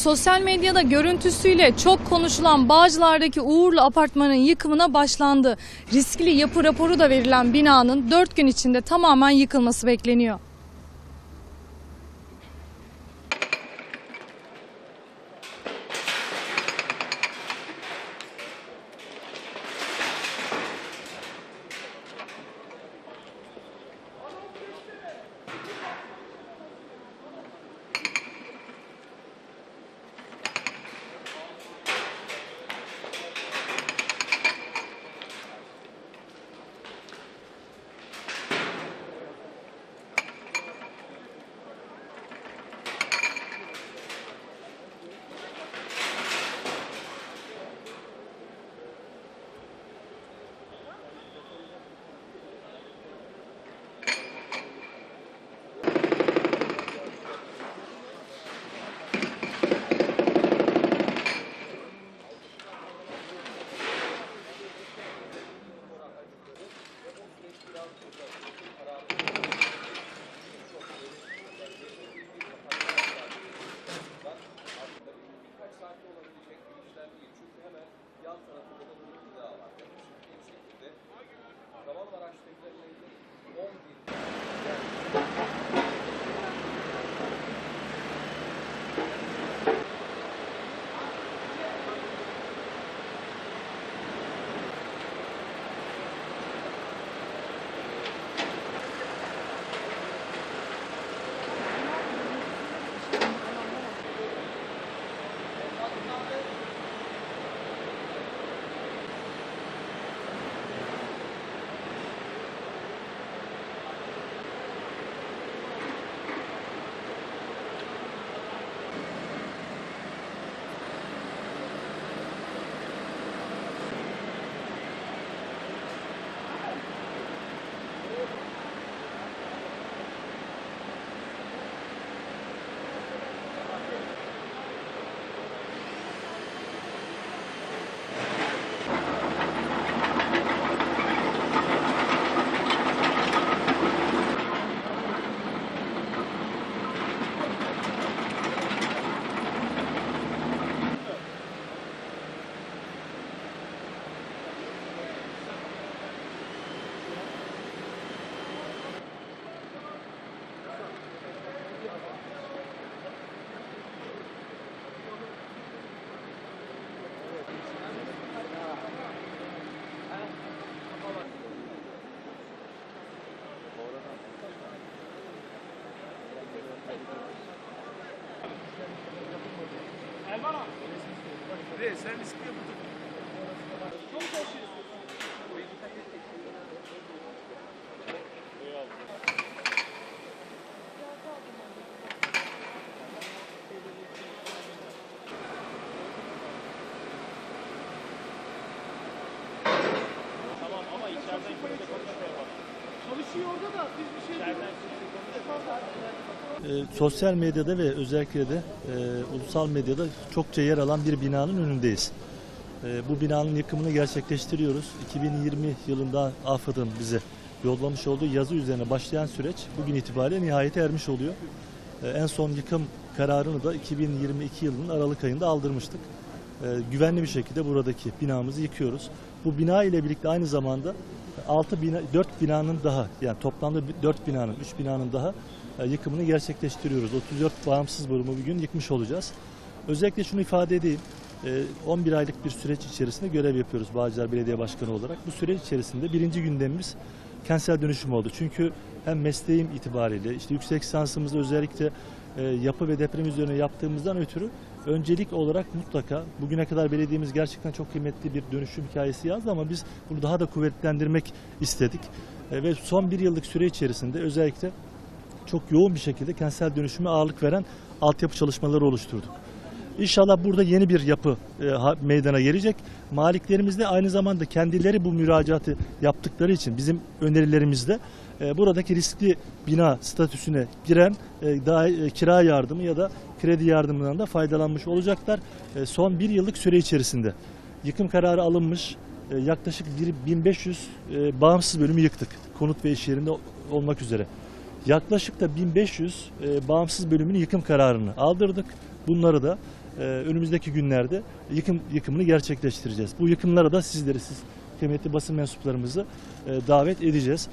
Sosyal medyada görüntüsüyle çok konuşulan Bağcılar'daki Uğurlu apartmanın yıkımına başlandı. Riskli yapı raporu da verilen binanın 4 gün içinde tamamen yıkılması bekleniyor. servisini yapıldı. Tamam ama içeriden e, sosyal medyada ve özellikle de e, ulusal medyada çokça yer alan bir binanın önündeyiz. E, bu binanın yıkımını gerçekleştiriyoruz. 2020 yılında AFAD'ın bize yollamış olduğu yazı üzerine başlayan süreç bugün itibariyle nihayete ermiş oluyor. E, en son yıkım kararını da 2022 yılının Aralık ayında aldırmıştık. E, güvenli bir şekilde buradaki binamızı yıkıyoruz. Bu bina ile birlikte aynı zamanda 6 bina, 4 binanın daha yani toplamda 4 binanın, 3 binanın daha e, yıkımını gerçekleştiriyoruz. 34 bağımsız bölümü bugün yıkmış olacağız. Özellikle şunu ifade edeyim. e, 11 aylık bir süreç içerisinde görev yapıyoruz Bağcılar Belediye Başkanı olarak. Bu süreç içerisinde birinci gündemimiz kentsel dönüşüm oldu. Çünkü hem mesleğim itibariyle işte yüksek lisansımızda özellikle e, yapı ve deprem üzerine yaptığımızdan ötürü öncelik olarak mutlaka bugüne kadar belediyemiz gerçekten çok kıymetli bir dönüşüm hikayesi yazdı ama biz bunu daha da kuvvetlendirmek istedik. E, ve son bir yıllık süre içerisinde özellikle çok yoğun bir şekilde kentsel dönüşüme ağırlık veren altyapı çalışmaları oluşturduk. İnşallah burada yeni bir yapı e, meydana gelecek. Maliklerimiz de aynı zamanda kendileri bu müracaatı yaptıkları için bizim önerilerimizde e, buradaki riskli bina statüsüne giren e, e, kira yardımı ya da kredi yardımından da faydalanmış olacaklar. Son bir yıllık süre içerisinde yıkım kararı alınmış. Yaklaşık bir- 1500 e, bağımsız bölümü yıktık. Konut ve iş yerinde olmak üzere. Yaklaşık da 1500 e, bağımsız bölümün yıkım kararını aldırdık. Bunları da önümüzdeki günlerde yıkım yıkımını gerçekleştireceğiz. Bu yıkımlara da sizleri siz kıymetli basın mensuplarımızı davet edeceğiz.